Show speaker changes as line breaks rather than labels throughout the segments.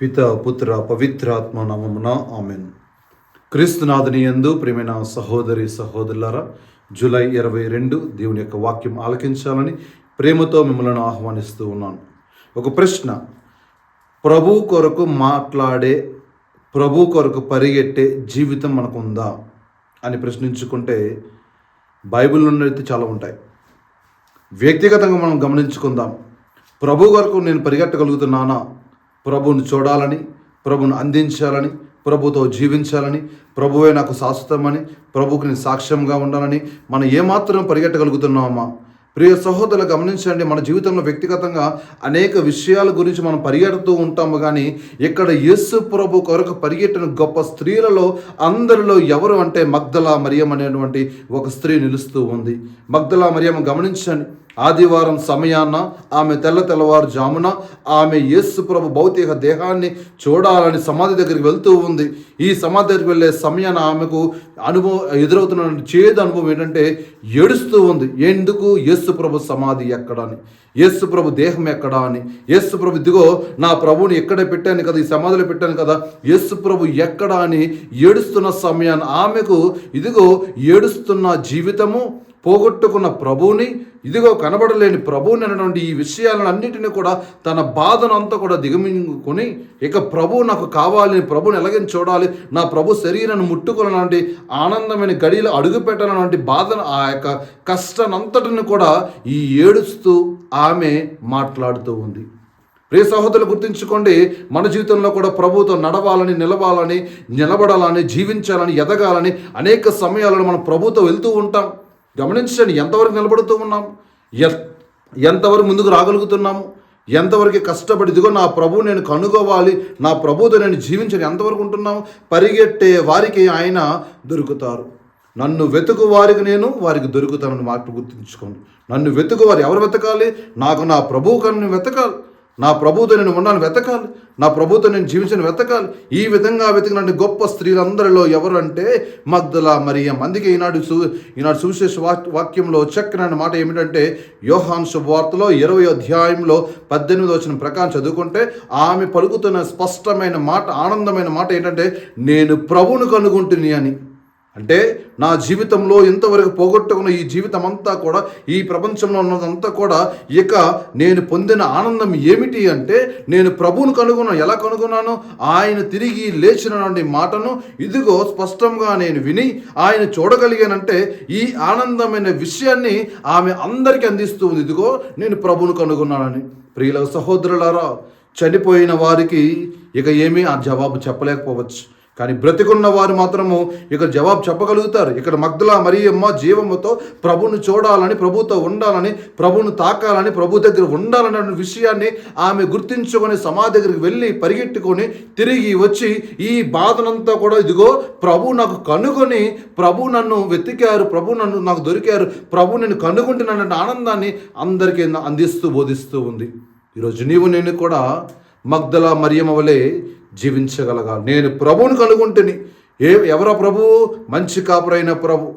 పిత పుత్ర పవిత్రాత్మ నామమున ఆమెన్. క్రీస్తునాథుని యందు ప్రేమైన సహోదరి సహోదరులారా జూలై ఇరవై రెండు దేవుని యొక్క వాక్యం ఆలకించాలని ప్రేమతో మిమ్మల్ని ఆహ్వానిస్తూ ఉన్నాను. ఒక ప్రశ్న. ప్రభు కొరకు మాట్లాడే ప్రభు కొరకు పరిగెట్టే జీవితం మనకు ఉందా అని ప్రశ్నించుకుంటే బైబిల్ అయితే చాలా ఉంటాయి. వ్యక్తిగతంగా మనం గమనించుకుందాం. ప్రభు కొరకు నేను పరిగెట్టగలుగుతున్నానా? ప్రభుని చూడాలని ప్రభుని అందించాలని ప్రభుతో జీవించాలని ప్రభువే నాకు శాశ్వతమని ప్రభుకి నేను సాక్ష్యంగా ఉండాలని మనం ఏమాత్రం పరిగెట్టగలుగుతున్నామా? ప్రియ సహోదరులు గమనించండి మన జీవితంలో వ్యక్తిగతంగా అనేక విషయాల గురించి మనం పరిగెడుతూ ఉంటాము కానీ ఇక్కడ యేసు ప్రభు కొరకు పరిగెట్టిన గొప్ప స్త్రీలలో అందరిలో ఎవరు అంటే మగ్దలా మరియం అనేటువంటి ఒక స్త్రీ నిలుస్తూ ఉంది. మగ్దలా మరియం గమనించండి. ఆదివారం సమయాన ఆమె తెల్ల తెల్లవారు జామున ఆమె యేసు ప్రభు భౌతిక దేహాన్ని చూడాలని సమాధి దగ్గరికి వెళ్తూ ఉంది. ఈ సమాధి దగ్గరికి వెళ్ళే సమయాన ఆమెకు అనుభవం ఎదురవుతున్న చేదు అనుభవం ఏంటంటే ఏడుస్తూ ఉంది. ఎందుకు? యేసు ప్రభు సమాధి ఎక్కడ అని యేసు ప్రభు దేహం ఎక్కడా అని యేసు ప్రభు ఇదిగో నా ప్రభుని ఎక్కడ పెట్టాను కదా ఈ సమాధిలో పెట్టాను కదా యేసు ప్రభు ఎక్కడా అని ఏడుస్తున్న సమయాన్ని ఆమెకు ఇదిగో ఏడుస్తున్న జీవితము పోగొట్టుకున్న ప్రభువుని ఇదిగో కనబడలేని ప్రభువుని అనేటువంటి ఈ విషయాలన్నింటినీ కూడా తన బాధను అంతా కూడా దిగమింగుకొని ఇక ప్రభు నాకు కావాలని ప్రభుని ఎలాగని చూడాలి నా ప్రభు శరీరాన్ని ముట్టుకోవాలన్నటువంటి ఆనందమైన గడిలో అడుగు పెట్టాలన్నటువంటి బాధను ఆ యొక్క కష్టానంతటిని కూడా ఈ ఏడుస్తూ ఆమె మాట్లాడుతూ ఉంది. ప్రియ సహోదరులు గుర్తుంచుకోండి మన జీవితంలో కూడా ప్రభుతో నడవాలని నిలవాలని నిలబడాలని జీవించాలని ఎదగాలని అనేక సమయాలను మనం ప్రభుతో వెళ్తూ ఉంటాం. గమనించండి ఎంతవరకు నిలబడుతూ ఉన్నాం ఎంతవరకు ముందుకు రాగలుగుతున్నాము ఎంతవరకు కష్టపడి ఇదిగో నా ప్రభు నేను కనుగోవాలి నా ప్రభుతో నేను జీవించని ఎంతవరకు ఉంటున్నాము పరిగెట్టే వారికి ఆయన దొరుకుతారు. నన్ను వెతుకు వారికి నేను వారికి దొరుకుతానని మాట గుర్తుంచుకోండి. నన్ను వెతుకు వారు ఎవరు వెతకాలి? నాకు నా ప్రభువు కన్ను వెతకాలి. నా ప్రభుతో నేను ఉండాలని వెతకాలి. నా ప్రభుతో నేను జీవించిన వెతకాలి. ఈ విధంగా వెతికినటువంటి గొప్ప స్త్రీలందరిలో ఎవరు అంటే మగ్దల మరియం. అందుకే ఈనాడు సు ఈనాడు సువిశేష వాక్ వాక్యంలో చక్కనైన మాట ఏమిటంటే యోహాన్ శుభవార్తలో ఇరవై అధ్యాయంలో పద్దెనిమిది వచ్చిన ప్రకారం చదువుకుంటే ఆమె పలుకుతున్న స్పష్టమైన మాట ఆనందమైన మాట ఏంటంటే నేను ప్రభువును కనుగొంటుని అని. అంటే నా జీవితంలో ఇంతవరకు పోగొట్టుకున్న ఈ జీవితం అంతా కూడా ఈ ప్రపంచంలో ఉన్నదంతా కూడా ఇక నేను పొందిన ఆనందం ఏమిటి అంటే నేను ప్రభువును కనుగొన్నాను ఎలా కనుగొన్నాను? ఆయన తిరిగి లేచినటువంటి మాటను ఇదిగో స్పష్టంగా నేను విని ఆయన చూడగలిగానంటే ఈ ఆనందమైన విషయాన్ని ఆమె అందరికీ అందిస్తూ ఉంది. ఇదిగో నేను ప్రభువును కనుగొన్నానని. ప్రియుల సహోదరులారా చనిపోయిన వారికి ఇక ఏమీ ఆ జవాబు చెప్పలేకపోవచ్చు. కానీ బ్రతికున్న వారు మాత్రము ఇక్కడ జవాబు చెప్పగలుగుతారు. ఇక్కడ మగ్దుల మరియమ్మ జీవముతో ప్రభును చూడాలని ప్రభుతో ఉండాలని ప్రభును తాకాలని ప్రభు దగ్గర ఉండాలనే విషయాన్ని ఆమె గుర్తించుకొని సమాధి దగ్గరికి వెళ్ళి పరిగెట్టుకొని తిరిగి వచ్చి ఈ బాధనంతా కూడా ఇదిగో ప్రభు నాకు కనుగొని ప్రభు నన్ను వెతికారు ప్రభు నన్ను నాకు దొరికారు ప్రభు నేను కనుగొంటున్నానంటే ఆనందాన్ని అందరికీ అందిస్తూ బోధిస్తూ ఉంది. ఈరోజు నీవు నేను కూడా మగ్దల మరియమ్మ వలె జీవించగలగాలి నేను ప్రభువుని కనుగొంటుని. ఏ ఎవరా ప్రభువు మంచి కాపురైన ప్రభు.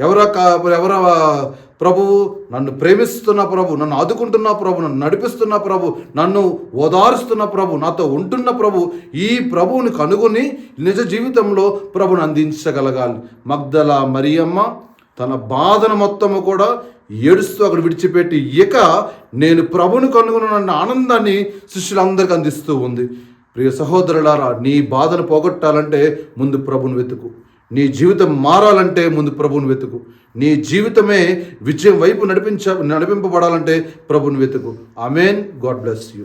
ఎవరా కా ఎవరా ప్రభువు నన్ను ప్రేమిస్తున్న ప్రభు. నన్ను ఆదుకుంటున్న ప్రభు. నన్ను నడిపిస్తున్న ప్రభు. నన్ను ఓదారుస్తున్న ప్రభు. నాతో ఉంటున్న ప్రభు. ఈ ప్రభువుని కనుగొని నిజ జీవితంలో ప్రభుని అందించగలగాలి. మగ్దల మరియమ్మ తన బాధను మొత్తము కూడా ఏడుస్తూ అక్కడ విడిచిపెట్టి ఇక నేను ప్రభుని కనుగొన్న ఆనందాన్ని శిష్యులందరికీ అందిస్తూ ఉంది. ప్రియ సహోదరులారా నీ బాధను పోగొట్టాలంటే ముందు ప్రభుని వెతుకు. నీ జీవితం మారాలంటే ముందు ప్రభుని వెతుకు. నీ జీవితమే విజయం వైపు నడిపించ నడిపింపబడాలంటే ప్రభుని వెతుకు. Amen God bless you.